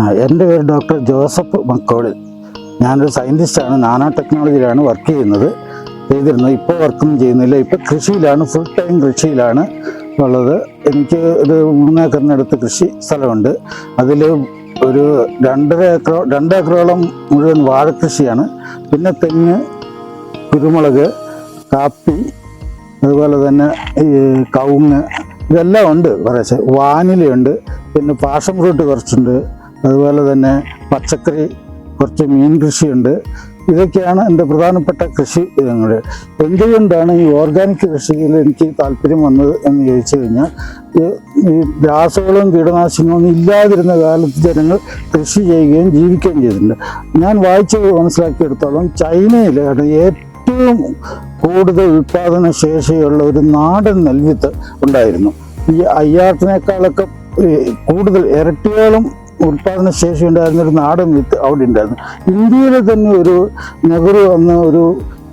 എന്റെ പേര് doctor Joseph മക്കോളി ഞാനൊരു സയന്റിസ്റ്റാണ് നാനോ ടെക്നോളജിയിലാണ് വർക്ക് ചെയ്യുന്നത് ചെയ്തിരുന്നത് ഇപ്പോൾ വർക്കൊന്നും ചെയ്യുന്നില്ല. ഇപ്പോൾ കൃഷിയിലാണ് ഫുൾ ടൈം കൃഷിയിലാണ് ഉള്ളത്. എനിക്ക് ഒരു മൂന്നേക്കറിനടുത്ത് കൃഷി സ്ഥലമുണ്ട്. അതിൽ ഒരു രണ്ടര ഏക്കറോ രണ്ടേക്കറോളം മുഴുവൻ വാഴക്കൃഷിയാണ് പിന്നെ തെങ്ങ് കുരുമുളക് കാപ്പി അതുപോലെ തന്നെ ഈ കവുങ്ങ് ഇതെല്ലാം ഉണ്ട് കുറേശ്ശെ. വാനിലയുണ്ട് പിന്നെ പാഷൻ ഫ്രൂട്ട് കുറച്ചുണ്ട്. അതുപോലെ തന്നെ പച്ചക്കറി കുറച്ച് മീൻ കൃഷിയുണ്ട്. ഇതൊക്കെയാണ് എന്റെ പ്രധാനപ്പെട്ട കൃഷി ഇനങ്ങൾ. എന്തുകൊണ്ടാണ് ഈ ഓർഗാനിക് കൃഷിയിൽ എനിക്ക് താല്പര്യം വന്നത് എന്ന് ചോദിച്ചു കഴിഞ്ഞാൽ ഈ- രാസവളവും കീടനാശിനികളും ഇല്ലാതിരുന്ന കാലത്ത് ജനങ്ങൾ കൃഷി ചെയ്യുകയും ജീവിക്കുകയും ചെയ്തിട്ടുണ്ട്. ഞാൻ വായിച്ച് മനസ്സിലാക്കിയെടുത്തോളം ചൈനയിലാണ് ഏറ്റവും കൂടുതൽ ഉൽപാദന ശേഷിയുള്ള ഒരു നാടൻ നെൽവിത്ത് ഉണ്ടായിരുന്നു. ഈ അയ്യാട്ടിനേക്കാളൊക്കെ കൂടുതൽ ഇരട്ടിയോളം ഉൽപാദന ശേഷി ഉണ്ടായിരുന്ന ഒരു നാടൻ വിത്ത് അവിടെ ഉണ്ടായിരുന്നു. ഇന്ത്യയിലെ തന്നെ ഒരു നെഹ്റു എന്ന ഒരു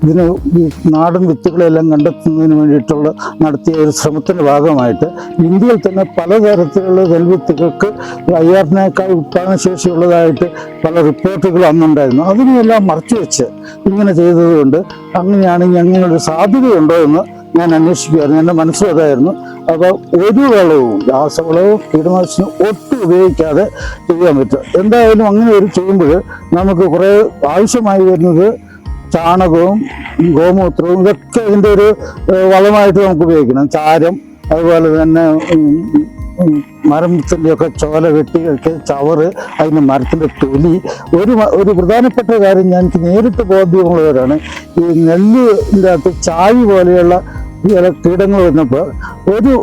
ഇതിന് ഈ നാടൻ വിത്തുകളെല്ലാം കണ്ടെത്തുന്നതിന് വേണ്ടിയിട്ടുള്ള നടത്തിയ ഒരു ശ്രമത്തിന്റെ ഭാഗമായിട്ട് ഇന്ത്യയിൽ തന്നെ പലതരത്തിലുള്ള നെൽവിത്തുകൾക്ക് അയ്യാറിനേക്കാൾ ഉൽപാദനശേഷി ശേഷിയുള്ളതായിട്ട് പല റിപ്പോർട്ടുകൾ അന്നുണ്ടായിരുന്നു. അതിനെയെല്ലാം മറച്ചു വെച്ച് ഇങ്ങനെ ചെയ്തതുകൊണ്ട് അങ്ങനെയാണ് ഞങ്ങളൊരു സാധ്യതയുണ്ടോ എന്ന് ഞാൻ അന്വേഷിക്കുമായിരുന്നു എന്റെ മനസ്സിൽ അതായിരുന്നു. അപ്പോൾ ഒരു വളവും രാസവളവും കീടനാശിനിയും ഒട്ടും ഉപയോഗിക്കാതെ ചെയ്യാൻ പറ്റും എന്തായാലും അങ്ങനെ ഒരു ചെയ്യുമ്പോൾ നമുക്ക് കുറേ ആവശ്യമായി വരുന്നത് ചാണകവും ഗോമൂത്രവും ഇതൊക്കെ ഇതിന്റെ ഒരു വളമായിട്ട് നമുക്ക് ഉപയോഗിക്കണം. ചാരം അതുപോലെ തന്നെ ഉം, ഉം, മരത്തിന്റെ ഒക്കെ ചോല വെട്ടിയൊക്കെ ചവറ് അതിന് മരത്തിന്റെ തൊലി. ഒരു ഒരു പ്രധാനപ്പെട്ട കാര്യം ഞാൻ എനിക്ക് നേരിട്ട് ബോധ്യമുള്ളവരാണ്. ഈ നെല്ലിന്റെ അകത്ത് ചായ് പോലെയുള്ള ചില കീടങ്ങൾ വന്നപ്പോൾ ഒരു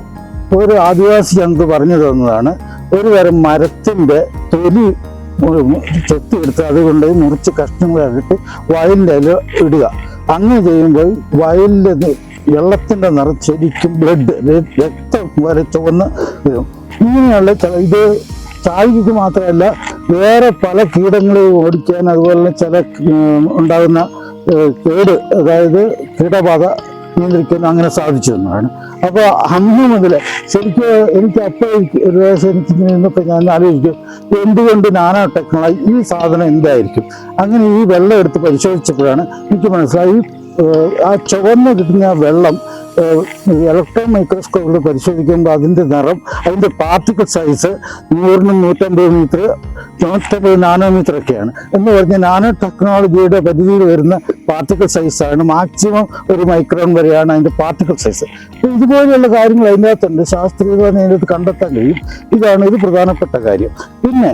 ഒരു ആദിവാസി ഞങ്ങൾക്ക് പറഞ്ഞു തന്നതാണ് ഒരു തരം മരത്തിന്റെ തൊലി ചെത്തിയെടുത്ത് അതുകൊണ്ട് മുറിച്ച് കഷ്ണങ്ങളാക്കിയിട്ട് വയലിന്റെ അതിൽ ഇടുക. അങ്ങനെ ചെയ്യുമ്പോൾ വയലിന്റെ വെള്ളത്തിന്റെ നിറം ശരിക്കും ബ്ലഡ് രക്തം വരെ ചുവന്ന് വരും. ഇങ്ങനെയുള്ള ഇത് ചായ്ക്ക് മാത്രമല്ല വേറെ പല കീടങ്ങളെയും ഓടിക്കാൻ അതുപോലെ ചില ഉണ്ടാകുന്ന കേട് അതായത് കീടബാധ നിയന്ത്രിക്കാൻ അങ്ങനെ സാധിച്ചു എന്നതാണ് അപ്പോൾ അന്ന് മുതൽ ശരിക്കും എനിക്ക് അപ്പോൾ ഒരു എനിക്ക് ഇങ്ങനെ ഞാൻ ആലോചിക്കും എന്തുകൊണ്ട് നാനോ ടെക്നോളജി ഈ സാധനം എന്തായിരിക്കും? അങ്ങനെ ഈ വെള്ളം എടുത്ത് പരിശോധിച്ചപ്പോഴാണ് എനിക്ക് മനസ്സിലായി ആ ചുവന്ന് കിട്ടുന്ന വെള്ളം ഇലക്ട്രോൺ മൈക്രോസ്കോപ്പിൽ പരിശോധിക്കുമ്പോൾ അതിന്റെ നിറം അതിന്റെ പാർട്ടിക്കിൾ സൈസ് നൂറിന് നൂറ്റമ്പത് മീറ്റർ നൂറ്റമ്പത് നാനോമീറ്റർ ഒക്കെയാണ്. എന്ന് പറഞ്ഞാൽ നാനോ ടെക്നോളജിയുടെ പരിധിയിൽ വരുന്ന പാർട്ടിക്കിൾ സൈസാണ് മാക്സിമം ഒരു മൈക്രോൺ വരെയാണ് അതിന്റെ പാർട്ടിക്കിൾ സൈസ്. അപ്പോൾ ഇതുപോലെയുള്ള കാര്യങ്ങൾ അതിന്റെ അകത്തുണ്ട്. ശാസ്ത്രീയമായി അതിന്റെ അകത്ത് കണ്ടെത്താൻ കഴിയും. ഇതാണ് ഒരു പ്രധാനപ്പെട്ട കാര്യം. പിന്നെ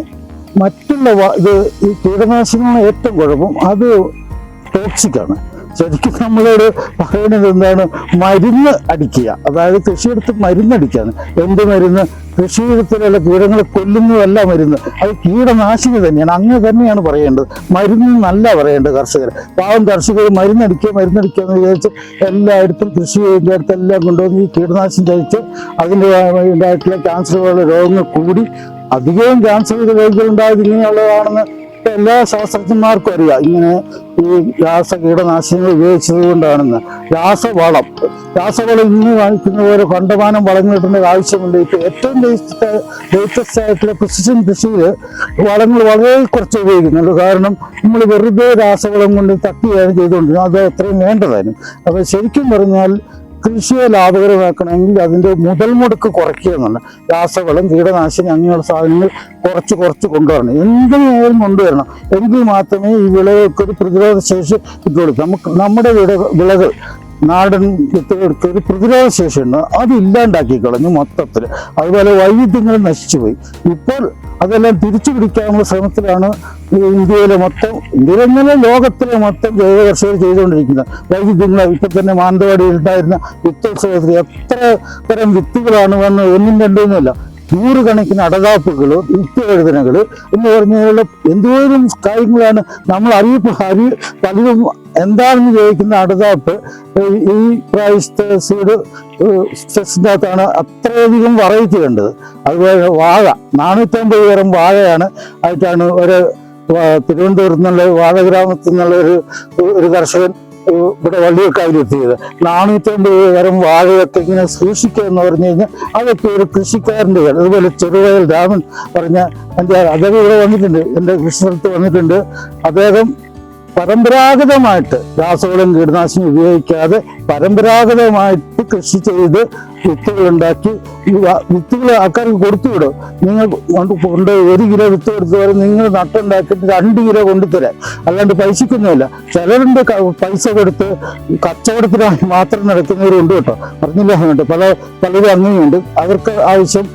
മറ്റുള്ള ഇത് ഈ കീടനാശിനികളാണ് ഏറ്റവും കുഴപ്പം അത് ടോക്സിക്കാണ് ശരിക്കും നമ്മളോട് പറയുന്നത് എന്താണ്? മരുന്ന് അടിക്കുക. അതായത് കൃഷിയെടുത്ത് മരുന്നടിക്കുകയാണ് എന്ത് മരുന്ന്? കൃഷിയിടത്തിലുള്ള കീടങ്ങളെ കൊല്ലുന്നതല്ല മരുന്ന്. അത് കീടനാശിനി തന്നെയാണ്. അങ്ങനെ തന്നെയാണ് പറയേണ്ടത്. മരുന്ന് നല്ല പറയേണ്ടത് കർഷകർ. പാവം കർഷകർ മരുന്നടിക്കുക മരുന്നടിക്കുക എന്ന് വിചാരിച്ച് എല്ലായിടത്തും കൃഷി ചെയ്യുന്ന അടുത്തെല്ലാം കൊണ്ടുവന്ന് ഈ കീടനാശിനി കഴിച്ച് അതിന്റെ ഉണ്ടായിട്ടുള്ള ക്യാൻസർ പോലുള്ള രോഗങ്ങൾ കൂടി അധികവും ക്യാൻസർ രോഗികൾ ഉണ്ടായത് ഇങ്ങനെയുള്ളതാണെന്ന് എല്ലാ ശാസ്ത്രജ്ഞന്മാർക്കും അറിയാം. ഇങ്ങനെ ഈ രാസ കീടനാശിനികൾ ഉപയോഗിച്ചത് കൊണ്ടാണെന്ന്. രാസവളം. രാസവളം ഇന്ന് കാണിക്കുന്ന പോലെ കണ്ടമാനം വളങ്ങൾ കിട്ടേണ്ട ആവശ്യമുണ്ട്. ഇപ്പൊ ഏറ്റവും ലേറ്റസ്റ്റ് ആയിട്ടുള്ള പ്രിസിഷൻ കൃഷിയിൽ വളങ്ങൾ വളരെ കുറച്ച് ഉപയോഗിക്കുന്നുണ്ട്. കാരണം നമ്മൾ വെറുതെ രാസവളം കൊണ്ട് തട്ടിയാണ് ചെയ്തുകൊണ്ടിരുന്നത്. അത് അത്രയും വേണ്ടതായിരുന്നു. അപ്പൊ ശരിക്കും പറഞ്ഞാൽ കൃഷിയെ ലാഭകരമാക്കണമെങ്കിൽ അതിന്റെ മുതൽ മുടക്ക് കുറയ്ക്കുക എന്നുള്ള രാസവളം കീടനാശിനി അങ്ങനെയുള്ള സാധനങ്ങൾ കുറച്ച് കുറച്ച് കൊണ്ടുവരണം. എന്തിനായാലും കൊണ്ടുവരണം? എങ്കിൽ മാത്രമേ ഈ വിളകൾക്ക് ഒരു പ്രതിരോധ ശേഷി കിട്ടുള്ളൂ നമുക്ക് നമ്മുടെ വിളകൾ നാടൻ വിത്തുകൾക്ക് ഒരു പ്രതിരോധ ശേഷിയുണ്ട് അത് ഇല്ലാണ്ടാക്കി കളഞ്ഞു മൊത്തത്തിൽ അതുപോലെ വൈവിധ്യങ്ങൾ നശിച്ചുപോയി ഇപ്പോൾ അതെല്ലാം തിരിച്ചു പിടിക്കാനുള്ള ശ്രമത്തിലാണ് ഇന്ത്യയിലെ മൊത്തം ഇന്ത്യയിലെങ്ങനെ ലോകത്തിലെ മൊത്തം ജൈവ കർഷകർ ചെയ്തുകൊണ്ടിരിക്കുന്നത്. വൈവിധ്യങ്ങൾ ഇപ്പൊ തന്നെ മാനന്തവാടിയിൽ ഉണ്ടായിരുന്ന വിത്തോത്സവത്തിൽ എത്ര തരം വിത്തുകളാണ് വന്ന് ഒന്നും രണ്ടൊന്നുമില്ല നൂറുകണക്കിന് അടതാപ്പുകൾ നിത്യവേദനകൾ എന്ന് പറഞ്ഞുള്ള എന്തോരം കാര്യങ്ങളാണ് നമ്മൾ അറിയിപ്പ് അറി പലരും എന്താണെന്ന് ചോദിക്കുന്ന അടതാപ്പ്. ഈ- പ്രാവശ്യത്തെ സീഡ് സ്ട്രെസ്സിന്റെ അകത്താണ് അത്രയധികം വെറൈറ്റി കണ്ടത്. അതുപോലെ വാഴ നാനൂറ്റമ്പത് തരം വാഴയാണ് ആയിട്ടാണ് ഒരു തിരുവനന്തപുരത്ത് നിന്നുള്ള വാഴ ഗ്രാമത്തിൽ നിന്നുള്ള ഒരു ഒരു കർഷകൻ ഇവിടെ വള്ളിയൂർക്കാവിലെത്തിയത് നാനൂറ്റമ്പത് തരം വാഴയൊക്കെ ഇങ്ങനെ സൂക്ഷിക്കുക എന്ന് പറഞ്ഞു കഴിഞ്ഞാൽ അതൊക്കെ ഒരു കൃഷിക്കാരന്റെ കാര്യം അതുപോലെ ചെറുവയൽ രാമൻ പറഞ്ഞ എന്റെ അദ്ദേഹം ഇവിടെ വന്നിട്ടുണ്ട് എന്റെ കൃഷി സ്ഥലത്ത് വന്നിട്ടുണ്ട് അദ്ദേഹം പരമ്പരാഗതമായിട്ട് രാസവളം കീടനാശിനി ഉപയോഗിക്കാതെ പരമ്പരാഗതമായിട്ട് കൃഷി ചെയ്ത് വിത്തുകൾ ഉണ്ടാക്കി വിത്തുകൾ ആൾക്കാർക്ക് കൊടുത്തു വിടും നിങ്ങൾ കൊണ്ട് ഒരു കിലോ വിത്ത് കൊടുത്തു വരെ നിങ്ങൾ നട്ടുണ്ടാക്കിയിട്ട് രണ്ട് കിലോ കൊണ്ടുതരാം അല്ലാണ്ട് പൈസക്കൊന്നുമില്ല. ചിലരുണ്ട് പൈസ കൊടുത്ത് കച്ചവടത്തിനായി മാത്രം നടക്കുന്നവരുണ്ട് കേട്ടോ. പറഞ്ഞില്ല അങ്ങോട്ട്? പല പലരും അങ്ങനെയുണ്ട്. അവർക്ക് ആവശ്യം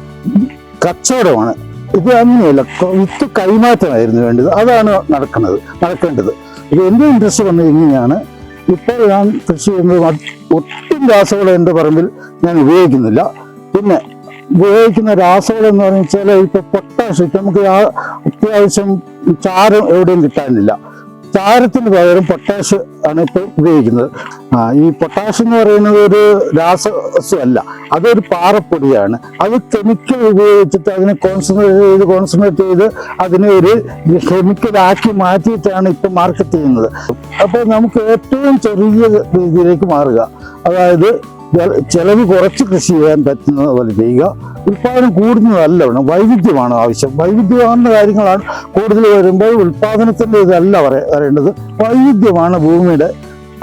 കച്ചവടമാണ്. ഇത് അങ്ങനെയല്ല. വിത്ത് കൈമാറ്റമായിരുന്നു വേണ്ടത്. അതാണ് നടക്കുന്നത് നടക്കേണ്ടത്. ഇത് എന്റെ ഇൻട്രസ്റ്റ് വന്നു കഴിഞ്ഞാണ് ഇപ്പോൾ ഞാൻ കൃഷി ചെയ്യുന്നത് ഒട്ടും രാസവളം എന്റെ പറമ്പിൽ ഞാൻ ഉപയോഗിക്കുന്നില്ല. പിന്നെ ഉപയോഗിക്കുന്ന രാസവളം എന്ന് പറഞ്ഞാൽ ഇപ്പൊ പൊട്ടാഷ് ഇപ്പൊ നമുക്ക് അത്യാവശ്യം ചാരം എവിടെയും കിട്ടാനില്ല. ചാരത്തിന് പകരം പൊട്ടാഷ് ആണ് ഇപ്പോൾ ഉപയോഗിക്കുന്നത്. ഈ പൊട്ടാഷ് എന്ന് പറയുന്നത് ഒരു രാസവസ്തുവല്ല അതൊരു പാറപ്പൊടിയാണ്. അത് കെമിക്കൽ ഉപയോഗിച്ചിട്ട് അതിനെ കോൺസെൻട്രേറ്റ് ചെയ്ത് കോൺസെൻട്രേറ്റ് ചെയ്ത് അതിനെ ഒരു കെമിക്കലാക്കി മാറ്റിയിട്ടാണ് ഇപ്പം മാർക്കറ്റ് ചെയ്യുന്നത്. അപ്പോൾ നമുക്ക് ഏറ്റവും ചെറിയ രീതിയിലേക്ക് മാറുക. അതായത് ചെലവ് കുറച്ച് കൃഷി ചെയ്യാൻ പറ്റുന്നത് പോലെ ചെയ്യുക. ഉൽപാദനം കൂടുന്നതല്ല വൈവിധ്യമാണ് ആവശ്യം. വൈവിധ്യമാകുന്ന കാര്യങ്ങളാണ് കൂടുതൽ വരുമ്പോൾ ഉൽപാദനത്തിന്റെ ഇതല്ല പറയ പറയേണ്ടത്. വൈവിധ്യമാണ് ഭൂമിയുടെ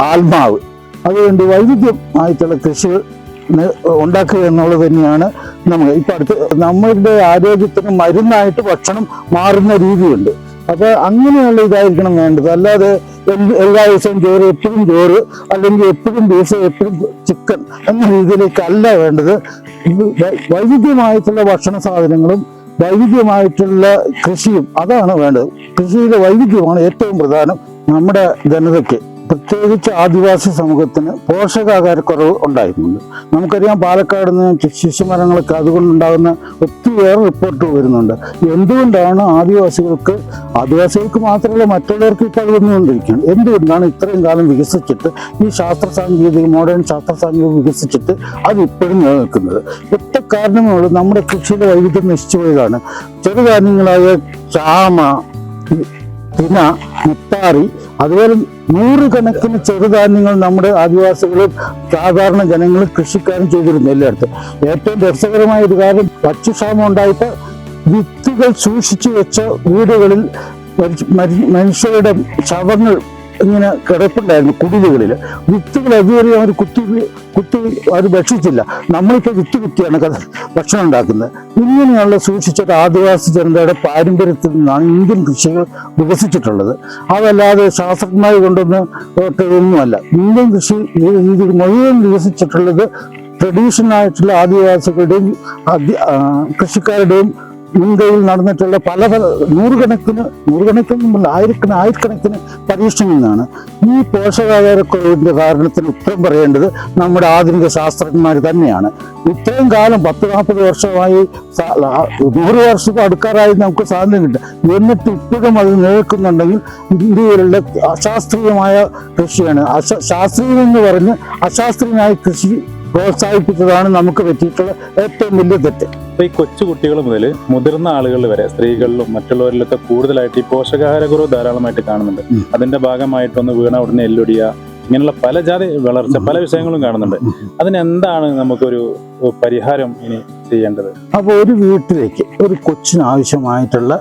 ആത്മാവ്. അതുകൊണ്ട് വൈവിധ്യമായിട്ടുള്ള കൃഷികൾ ന- ഉണ്ടാക്കുക എന്നുള്ളത് തന്നെയാണ് നമ്മൾ ഇപ്പം അടുത്ത് നമ്മളുടെ ആരോഗ്യത്തിന് മരുന്നായിട്ട് ഭക്ഷണം മാറുന്ന രീതിയുണ്ട്. അപ്പോൾ അങ്ങനെയുള്ള ഇതായിരിക്കണം വേണ്ടത്. അല്ലാതെ എല്ലാ ദിവസവും ചോറ് എപ്പോഴും ചോറ് അല്ലെങ്കിൽ എപ്പോഴും ബീഫ് എപ്പോഴും ചിക്കൻ എന്ന രീതിയിലേക്കല്ല വേണ്ടത്. വൈവിധ്യമായിട്ടുള്ള ഭക്ഷണ സാധനങ്ങളും വൈവിധ്യമായിട്ടുള്ള കൃഷിയും അതാണ് വേണ്ടത്. കൃഷിയിലെ വൈവിധ്യമാണ് ഏറ്റവും പ്രധാനം നമ്മുടെ ജനതയ്ക്ക്. പ്രത്യേകിച്ച് ആദിവാസി സമൂഹത്തിന് പോഷകാഹാരക്കുറവ് ഉണ്ടായിരുന്നുണ്ട് നമുക്കറിയാം പാലക്കാട് നിന്ന് ശിശുമരങ്ങളൊക്കെ അതുകൊണ്ടുണ്ടാകുന്ന ഒത്തിരിയേറെ റിപ്പോർട്ട് വരുന്നുണ്ട്. എന്തുകൊണ്ടാണ് ആദിവാസികൾക്ക് ആദിവാസികൾക്ക് മാത്രമല്ല മറ്റുള്ളവർക്ക് അത് വന്നുകൊണ്ടിരിക്കുകയാണ്? എന്തുകൊണ്ടാണ് ഇത്രയും കാലം വികസിച്ചിട്ട് ഈ ശാസ്ത്ര സാങ്കേതിക മോഡേൺ ശാസ്ത്ര സാങ്കേതികം വികസിച്ചിട്ട് അത് ഇപ്പോഴും നിലനിൽക്കുന്നത്? ഒറ്റ കാരണമേ ഉള്ളൂ നമ്മുടെ കൃഷിയുടെ വൈവിധ്യം നശിച്ചു പോയതാണ് ചെറുധാന്യങ്ങളായ ചാമ തിന മുത്താറി അതുപോലെ നൂറുകണക്കിന് ചെറുധാന്യങ്ങൾ നമ്മുടെ ആദിവാസികളും സാധാരണ ജനങ്ങളും കൃഷിക്കാരും ചെയ്തിരുന്നു എല്ലായിടത്തും. ഏറ്റവും രസകരമായ ഒരു കാര്യം ഭക്ഷ്യക്ഷാമം ഉണ്ടായിട്ട് വിത്തുകൾ സൂക്ഷിച്ചു വെച്ച വീടുകളിൽ മനുഷ്യരുടെ ശവങ്ങൾ ഇങ്ങനെ കിടപ്പുണ്ടായിരുന്നു കുടിലുകളിൽ. വിത്തുകൾ അതുവരെ അവർ കുത്തി കുത്തി അവർ ഭക്ഷിച്ചില്ല. നമ്മളിപ്പോൾ വിത്ത് കുത്തിയാണ് കഥ ഭക്ഷണം ഉണ്ടാക്കുന്നത്. ഇങ്ങനെയുള്ള സൂക്ഷിച്ചിട്ട് ആദിവാസി ജനതയുടെ പാരമ്പര്യത്തിൽ നിന്നാണ് ഇന്ത്യൻ കൃഷികൾ വികസിച്ചിട്ടുള്ളത്. അതല്ലാതെ ശാസ്ത്രജ്ഞമായി കൊണ്ടൊന്ന് ഒന്നുമല്ല ഇന്ത്യൻ കൃഷി രീതിയിൽ മുഴുവൻ വികസിച്ചിട്ടുള്ളത് ട്രഡീഷണൽ ആയിട്ടുള്ള ആദിവാസികളുടെയും കൃഷിക്കാരുടെയും മുൻകൈയിൽ നടന്നിട്ടുള്ള പല പല നൂറുകണക്കിന് നൂറുകണക്കിന് ആയിരക്കണ ആയിരക്കണക്കിന് പരീക്ഷണങ്ങളിൽ നിന്നാണ് ഈ പോഷകാഹാരക്കുറവിന്റെ കാരണത്തിന് ഉത്തരം പറയേണ്ടത് നമ്മുടെ ആധുനിക ശാസ്ത്രജ്ഞന്മാർ തന്നെയാണ്. ഇത്രയും കാലം പത്ത് നാൽപ്പത് വർഷമായി നൂറ് വർഷം അടുക്കാറായി നമുക്ക് സ്വാതന്ത്ര്യം കിട്ടും എന്നിട്ട് ഇപ്പോഴും അത് നിലനിൽക്കുന്നുണ്ടെങ്കിൽ ഇന്ത്യയിലുള്ള അശാസ്ത്രീയമായ കൃഷിയാണ്. അശ ശാസ്ത്രീയം എന്ന് പറഞ്ഞ് അശാസ്ത്രീയമായ കൃഷി പ്രോത്സാഹിപ്പിച്ചതാണ് നമുക്ക് പറ്റിയിട്ടുള്ള ഏറ്റവും വലിയ തെറ്റ്. ഈ കൊച്ചു കുട്ടികൾ മുതൽ മുതിർന്ന ആളുകൾ വരെ സ്ത്രീകളിലും മറ്റുള്ളവരിലൊക്കെ കൂടുതലായിട്ട് ഈ പോഷകാഹാരക്കുറവ് ധാരാളമായിട്ട് കാണുന്നുണ്ട്. അതിന്റെ ഭാഗമായിട്ടൊന്ന് വീണ ഉടനെ എല്ലൊടിയ ഇങ്ങനെയുള്ള പല ജാതി വളർച്ച പല വിഷയങ്ങളും കാണുന്നുണ്ട്. അതിനെന്താണ് നമുക്കൊരു പരിഹാരം ഇനി ചെയ്യേണ്ടത്? അപ്പോൾ ഒരു വീട്ടിലേക്ക് ഒരു കൊച്ചിന് ആവശ്യമായിട്ടുള്ള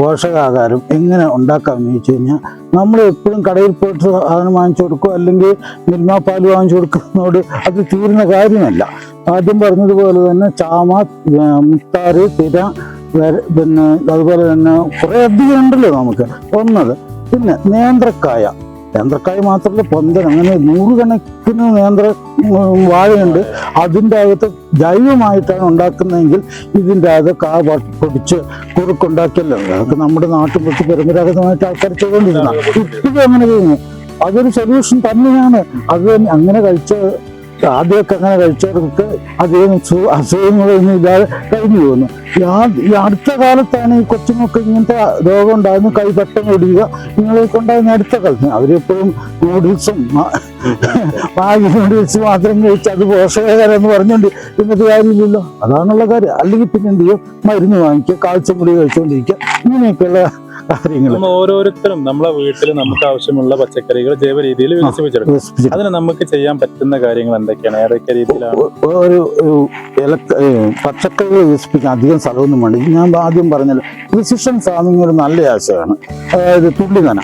പോഷകാഹാരം എങ്ങനെ ഉണ്ടാക്കാമെന്ന് ചോദിച്ചു കഴിഞ്ഞാൽ നമ്മൾ എപ്പോഴും കടയിൽ പോയിട്ട് സാധനം വാങ്ങിച്ചു കൊടുക്കുക അല്ലെങ്കിൽ മിൽമ പാൽ വാങ്ങിച്ചു കൊടുക്കുന്നതോട് അത് തീരുന്ന കാര്യമല്ല. ആദ്യം പറഞ്ഞതുപോലെ തന്നെ ചാമ മുത്താറ് തിര പിന്നെ അതുപോലെ തന്നെ കുറേ അധികം ഉണ്ടല്ലോ നമുക്ക്. ഒന്നത്. പിന്നെ നേന്ത്രക്കായ. നേന്ത്രക്കായ മാത്രമല്ല പൊന്തൻ അങ്ങനെ നൂറുകണക്കിന് നേന്ത്ര വാഴയുണ്ട്. അതിന്റെ അകത്ത് ജൈവമായിട്ടാണ് ഉണ്ടാക്കുന്നതെങ്കിൽ ഇതിന്റെ അകത്ത് കാ പൊടിച്ച് കുറുക്കുണ്ടാക്കിയല്ലോ. അതൊക്കെ നമ്മുടെ വെച്ച് പരമ്പരാഗതമായിട്ട് ആൾക്കാർ ചെയ്തുകൊണ്ടിരുന്ന ഇപ്പോഴും അങ്ങനെ ചെയ്യുന്നു. അതൊരു സൊല്യൂഷൻ തന്നെയാണ്. അത് അങ്ങനെ കഴിച്ച ആദ്യമൊക്കെ അങ്ങനെ കഴിച്ചവർക്ക് അധികം അസുഖങ്ങളൊന്നും ഇല്ലാതെ കഴിഞ്ഞു പോകുന്നു ഈ അടുത്ത കാലത്താണ് ഈ കൊച്ചുങ്ങൾക്ക് ഇങ്ങനത്തെ രോഗം ഉണ്ടാകുന്നു കൈ പെട്ടെന്ന് ഒടിയുക ഇങ്ങനെയൊക്കെ ഉണ്ടാകുന്ന അടുത്ത കാലത്ത്. അവരെപ്പോഴും നൂഡിൽസും മാഗി നൂഡിൽസ് മാത്രം കഴിച്ച് അത് പോഷകകരം എന്ന് പറഞ്ഞുകൊണ്ട് ഇന്നത്തെ കാര്യമില്ലല്ലോ. അതാണുള്ള കാര്യം. അല്ലെങ്കിൽ പിന്നെ എന്ത് ചെയ്യും? മരുന്ന് വാങ്ങിക്കുക കാഴ്ച മുടി കഴിച്ചുകൊണ്ടിരിക്കുക. ഇങ്ങനെയൊക്കെയുള്ള കാര്യങ്ങൾ നമ്മൾ ഓരോരുത്തരും നമ്മളെ വീട്ടിൽ നമുക്ക് ആവശ്യമുള്ള പച്ചക്കറികൾ ജൈവ രീതിയിൽ വികസിപ്പിച്ചെടുക്കും. അതിന് നമുക്ക് ചെയ്യാൻ പറ്റുന്ന കാര്യങ്ങൾ എന്തൊക്കെയാണ്? ഏതൊക്കെ രീതിയിലാണ്? ഒരു പച്ചക്കറികൾ വികസിപ്പിക്കാൻ അധികം സ്ഥലമൊന്നും വേണ്ട. ഞാൻ ആദ്യം പറഞ്ഞല്ലോ പ്രിസിഷൻ സാധനങ്ങൾ നല്ല ആശയമാണ് അതായത് തുള്ളി നന.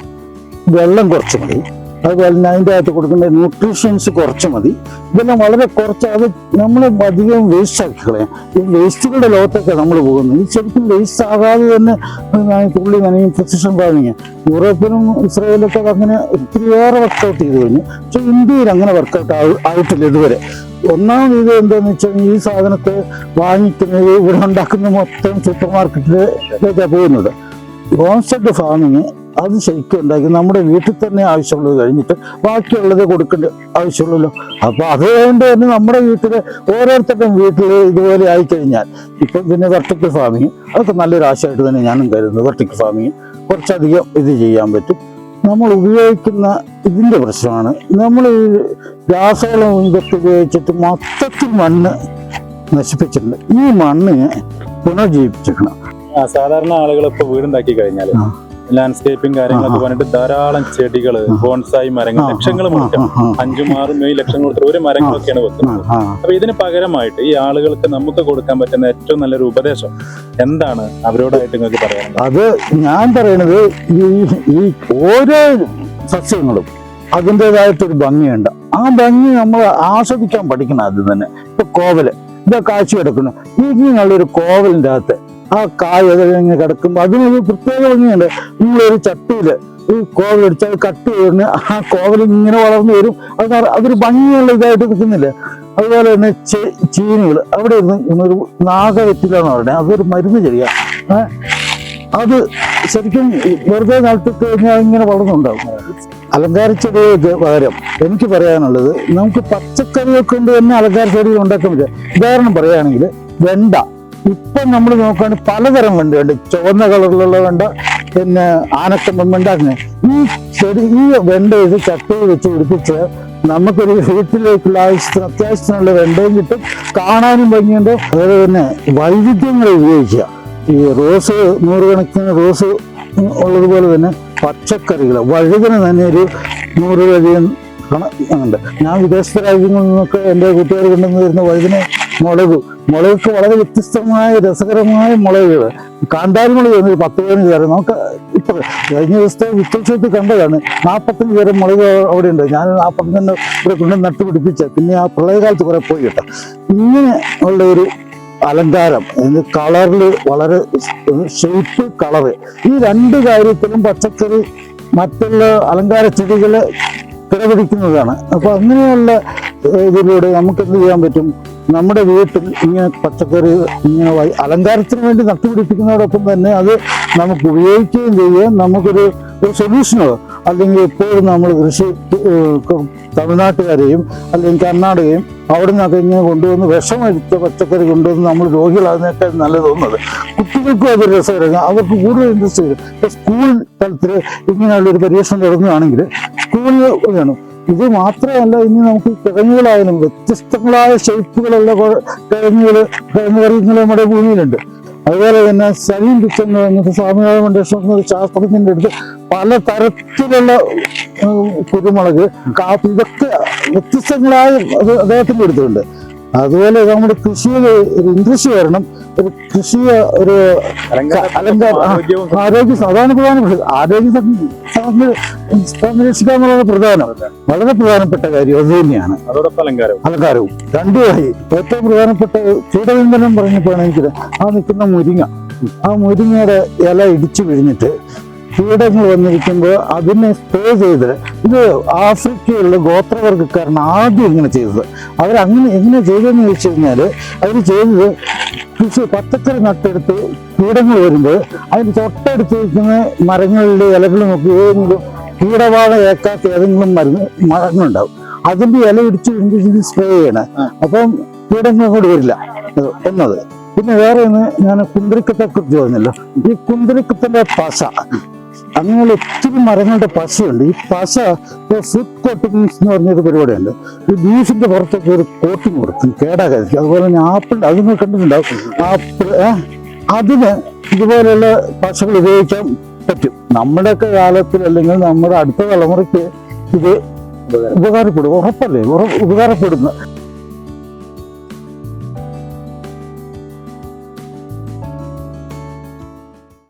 വെള്ളം കുറച്ച് മതി. അതുപോലെ തന്നെ അതിന്റെ അകത്ത് കൊടുക്കേണ്ട ന്യൂട്രീഷ്യൻസ് കുറച്ച് മതി. ഇതെല്ലാം വളരെ കുറച്ച് അത് നമ്മൾ അധികം വേസ്റ്റ് ആക്കി കളയാം ഈ വേസ്റ്റുകളുടെ ലോകത്തൊക്കെ നമ്മൾ പോകുന്നത് ഈ ശരിക്കും വേസ്റ്റ് ആകാതെ തന്നെ തുള്ളി നനയും പ്രസിഷൻ ഫാമിങ് യൂറോപ്പിലും ഇസ്രായേലൊക്കെ അങ്ങനെ ഒത്തിരിയേറെ വർക്കൗട്ട് ചെയ്ത് കഴിഞ്ഞു. പക്ഷെ ഇന്ത്യയിൽ അങ്ങനെ വർക്കൗട്ട് ആയിട്ടില്ല ഇതുവരെ. ഒന്നാമത് ഇത് എന്താന്ന് വെച്ചാൽ ഈ സാധനത്തെ വാങ്ങിക്കുന്നത് ഇവിടെ ഉണ്ടാക്കുന്ന മൊത്തം സൂപ്പർ മാർക്കറ്റിലേക്കാണ് പോകുന്നത്. ഹോംസ്റ്റെഡ് ഫാമിങ് അത് ശരിക്കും ഉണ്ടാക്കി നമ്മുടെ വീട്ടിൽ തന്നെ ആവശ്യമുള്ളത് കഴിഞ്ഞിട്ട് ബാക്കിയുള്ളത് കൊടുക്കേണ്ട ആവശ്യമുള്ളല്ലോ. അപ്പോൾ അതുകൊണ്ട് തന്നെ നമ്മുടെ വീട്ടിൽ ഓരോരുത്തരുടെയും വീട്ടിൽ ഇതുപോലെ ആയിക്കഴിഞ്ഞാൽ ഇപ്പം പിന്നെ വെർട്ടിക്കൽ ഫാമിങ് അതൊക്കെ നല്ലൊരു ആശയമായിട്ട് തന്നെ ഞാനും കരുതുന്നു. വെർട്ടിക്കൽ ഫാമിങ് കുറച്ചധികം ഇത് ചെയ്യാൻ പറ്റും. നമ്മൾ ഉപയോഗിക്കുന്ന ഇതിന്റെ പ്രശ്നമാണ്. നമ്മൾ ഈ രാസവളം ഇതൊക്കെ ഉപയോഗിച്ചിട്ട് മൊത്തത്തിൽ മണ്ണ് നശിപ്പിച്ചിട്ടുണ്ട്. ഈ മണ്ണിനെ പുനർജീവിപ്പിച്ചിരിക്കണം. സാധാരണ ആളുകൾ ഇപ്പൊ വീടുണ്ടാക്കി കഴിഞ്ഞാൽ ലാൻഡ്സ്കേപ്പിംഗ് കാര്യങ്ങളൊക്കെ പറഞ്ഞിട്ട് ധാരാളം ചെടികൾ ബോൺസായി മരങ്ങൾ ലക്ഷങ്ങൾ മുറിക്കാം. അഞ്ചും ആറും ഏഴ് ലക്ഷം കൊടുത്തിട്ട് ഒരു മരങ്ങളൊക്കെയാണ് വെക്കുന്നത്. അപ്പൊ ഇതിന് പകരമായിട്ട് ഈ ആളുകൾക്ക് നമുക്ക് കൊടുക്കാൻ പറ്റുന്ന ഏറ്റവും നല്ലൊരു ഉപദേശം എന്താണ്? അവരോടായിട്ട് നിങ്ങൾക്ക് പറയാനുള്ളത്. അത് ഞാൻ പറയണത് ഈ ഈ ഓരോ സസ്യങ്ങളും അതിന്റെതായിട്ടൊരു ഭംഗിയുണ്ട്. ആ ഭംഗി നമ്മൾ ആസ്വദിക്കാൻ പഠിക്കണം ആദ്യം തന്നെ. ഇപ്പൊ കോവൽ ഇതാ കാഴ്ച കിടക്കുന്നു. ഇങ്ങനെയുള്ളൊരു കോവലിന്റെ അകത്ത് ആ കായ് ഇങ്ങനെ കിടക്കുമ്പോൾ അതിനൊരു പ്രത്യേക ഭംഗിയുണ്ട്. നിങ്ങളൊരു ചട്ടിയിൽ ഈ കോവൽ അടിച്ചാൽ കട്ട് ചെയ്യുന്ന ആ കോവൽ ഇങ്ങനെ വളർന്നു വരും. അത് അതൊരു ഭംഗിയുള്ള ഇതായിട്ട് നിൽക്കുന്നില്ല? അതുപോലെ തന്നെ ചീനികൾ അവിടെ ഇരുന്ന് ഒരു നാഗവെറ്റിലാണ് പറയുന്നത് അതൊരു മരുന്ന് ചെടിയാണ് അത് ശരിക്കും വെറുതെ നട്ടിട്ട് കഴിഞ്ഞാൽ ഇങ്ങനെ വളർന്നുണ്ടാവും. അലങ്കാര ചെടികൾക്ക് പകരം. എനിക്ക് പറയാനുള്ളത് നമുക്ക് പച്ചക്കറികൾ കൊണ്ട് തന്നെ അലങ്കാര ചെടികൾ ഉണ്ടാക്കാൻ പറ്റും. ഉദാഹരണം പറയുകയാണെങ്കിൽ വെണ്ട. ഇപ്പം നമ്മൾ നോക്കുകയാണെങ്കിൽ പലതരം വണ്ടിയുണ്ട് ചുവന്ന കളറിലുള്ള വെണ്ട പിന്നെ ആനക്കമ്പം വെണ്ട അങ്ങനെ ഈ ചെടി ഈ വെണ്ട ഇത് ചട്ടയിൽ വെച്ച് പിടിപ്പിച്ച് നമുക്കൊരു വീട്ടിലേക്കുള്ള ആവശ്യത്തിന് അത്യാവശ്യത്തിനുള്ള വെണ്ടയും കിട്ടും. കാണാനും ഭംഗിയുണ്ട്. അതുപോലെ തന്നെ വൈവിധ്യങ്ങൾ ഉപയോഗിക്കുക. ഈ റോസ് നൂറുകണക്കിന് റോസ് ഉള്ളതുപോലെ തന്നെ പച്ചക്കറികൾ വഴുതന തന്നെ ഒരു നൂറ് വഴിയും ഉണ്ട്. ഞാൻ വിദേശ രാജ്യങ്ങളിൽ നിന്നൊക്കെ എന്റെ കൂട്ടുകാർ കൊണ്ടുവന്ന് വരുന്ന വഴുതന മുളക്. മുളകൊക്കെ വളരെ വ്യത്യസ്തമായ രസകരമായ മുളകുകൾ കാന്താരി മുളക് തന്നെ പത്ത് പതിനഞ്ച് തരം. നമുക്ക് ഇപ്പം കഴിഞ്ഞ ദിവസത്തെ വിത്തോത്സവത്തിൽ കണ്ടതാണ്. നാൽപ്പത്തഞ്ച് തരം മുളക് അവിടെ ഉണ്ട്. ഞാൻ നാൽപ്പത്തഞ്ച് ഇവിടെ കൊണ്ട് നട്ടുപിടിപ്പിച്ച പിന്നെ ആ പ്രളയകാലത്ത് കുറെ പോയി കേട്ടോ. ഇങ്ങനെ ഉള്ള ഒരു അലങ്കാരം കളറിൽ വളരെ ഷേപ്പ് കളറ്. ഈ രണ്ട് കാര്യത്തിലും പച്ചക്കറി മറ്റുള്ള അലങ്കാര ചെടികളെ കിടപിടിക്കുന്നതാണ് അപ്പൊ അങ്ങനെയുള്ള ഇതിലൂടെ നമുക്ക് എന്ത് ചെയ്യാൻ പറ്റും? നമ്മുടെ വീട്ടിൽ ഇങ്ങനെ പച്ചക്കറി ഇങ്ങനെ അലങ്കാരത്തിന് വേണ്ടി നട്ടുപിടിപ്പിക്കുന്നതോടൊപ്പം തന്നെ അത് നമുക്ക് ഉപയോഗിക്കുകയും ചെയ്യുകയും നമുക്കൊരു ഒരു സൊല്യൂഷനോ അല്ലെങ്കിൽ എപ്പോഴും നമ്മൾ കൃഷി തമിഴ്നാട്ടുകാരെയും അല്ലെങ്കിൽ കർണാടകയും അവിടെ നിന്നൊക്കെ ഇങ്ങനെ കൊണ്ടുവന്ന് വിഷമടിച്ച പച്ചക്കറി കൊണ്ടുവന്ന് നമ്മൾ രോഗികളാകുന്നേക്കാൾ നല്ല തോന്നുന്നത് കുട്ടികൾക്കും അത് രസകരമാണ് അവർക്ക് കൂടുതൽ ഇൻട്രസ്റ്റ് വരും. സ്കൂൾ തലത്തിൽ ഇങ്ങനെയുള്ള ഒരു പരീക്ഷണം നടന്നതാണെങ്കിൽ സ്കൂളിൽ വേണം. ഇത് മാത്രമല്ല ഇനി നമുക്ക് കിഴങ്ങുകളായാലും വ്യത്യസ്തങ്ങളായ ഷേപ്പുകളുള്ള കിഴങ്ങുകൾ കിഴങ്ങ് നമ്മുടെ ഭൂമിയിലുണ്ട്. അതുപോലെ തന്നെ സലീം കിച്ചൻ എന്ന് പറഞ്ഞിട്ട് സ്വാമിനാഥ മണ്ഡേശ്വരം എന്ന ശാസ്ത്രജ്ഞന്റെ അടുത്ത് പല തരത്തിലുള്ള കുരുമുളക് കാപ്പി ഇതൊക്കെ വ്യത്യസ്തങ്ങളായ അദ്ദേഹത്തിന്റെ അടുത്തുണ്ട്. അതുപോലെ നമ്മുടെ കൃഷിയിൽ ഒരു ഇൻട്രസ്റ്റ് വരണം. ഒരു കൃഷിയെ ഒരു അലങ്കാരം ആരോഗ്യ അതാണ് പ്രധാനപ്പെട്ടത്. ആരോഗ്യ സംരക്ഷിക്കുക എന്നുള്ളത് പ്രധാനം. വളരെ പ്രധാനപ്പെട്ട കാര്യം അത് തന്നെയാണ്. അലങ്കാരവും. രണ്ടുമായി ഏറ്റവും പ്രധാനപ്പെട്ട കീടബന്ധനം പറഞ്ഞപ്പോഴാണ് എനിക്ക് ആ നിൽക്കുന്ന മുരിങ്ങ. ആ മുരിങ്ങയുടെ ഇല ഇടിച്ചു പിഴിഞ്ഞിട്ട് കീടങ്ങൾ വന്നിരിക്കുമ്പോൾ അതിനെ സ്പ്രേ ചെയ്ത് ഇത് ആഫ്രിക്കയിലുള്ള ഗോത്രവർഗക്കാരൻ ആദ്യം ഇങ്ങനെ ചെയ്തത്. അവരങ്ങനെ എങ്ങനെ ചെയ്തതെന്ന് ചോദിച്ചു കഴിഞ്ഞാൽ അവർ ചെയ്തത് കൃഷി പച്ചക്കറി നട്ടെടുത്ത് കീടങ്ങൾ വരുമ്പോൾ അതിന് തൊട്ടടുത്ത് നിൽക്കുന്ന മരങ്ങളുടെ ഇലകൾ നോക്കി ഏതെങ്കിലും കീടബാധ ഏക്കാത്ത ഏതെങ്കിലും മരുന്ന് മരങ്ങളുണ്ടാവും. അതിന്റെ ഇല ഇടിച്ച് കഴിഞ്ഞിട്ട് സ്പ്രേ ചെയ്യണം. അപ്പം കീടങ്ങൾ കൂടി വരില്ല. എന്നത്. പിന്നെ വേറെ ഒന്ന് ഞാൻ കുന്തിരിക്കത്തെ കുറിച്ച് പറഞ്ഞല്ലോ. ഈ കുന്തിരിക്കത്തിന്റെ പശ. അങ്ങനെയുള്ള ഒത്തിരി മരങ്ങളുടെ പശയുണ്ട്. ഈ പശ ഫുഡ് കോട്ടിങ്സ് എന്ന് പറഞ്ഞൊരു പരിപാടിയുണ്ട്. ഈ ബീഫിന്റെ പുറത്തൊക്കെ ഒരു കോട്ടിങ് കൊടുക്കും കേടാകാതിരിക്കും അതുപോലെ തന്നെ ആപ്പിൾ അത് കണ്ടിട്ടുണ്ടാവും ആപ്പിൾ? അതിന് ഇതുപോലെയുള്ള പശകൾ ഉപയോഗിക്കാൻ പറ്റും. നമ്മുടെയൊക്കെ കാലത്തിൽ അല്ലെങ്കിൽ നമ്മുടെ അടുത്ത തലമുറയ്ക്ക് ഇത് ഉപകാരപ്പെടും. ഉറപ്പല്ലേ? ഉറപ്പ് ഉപകാരപ്പെടുന്ന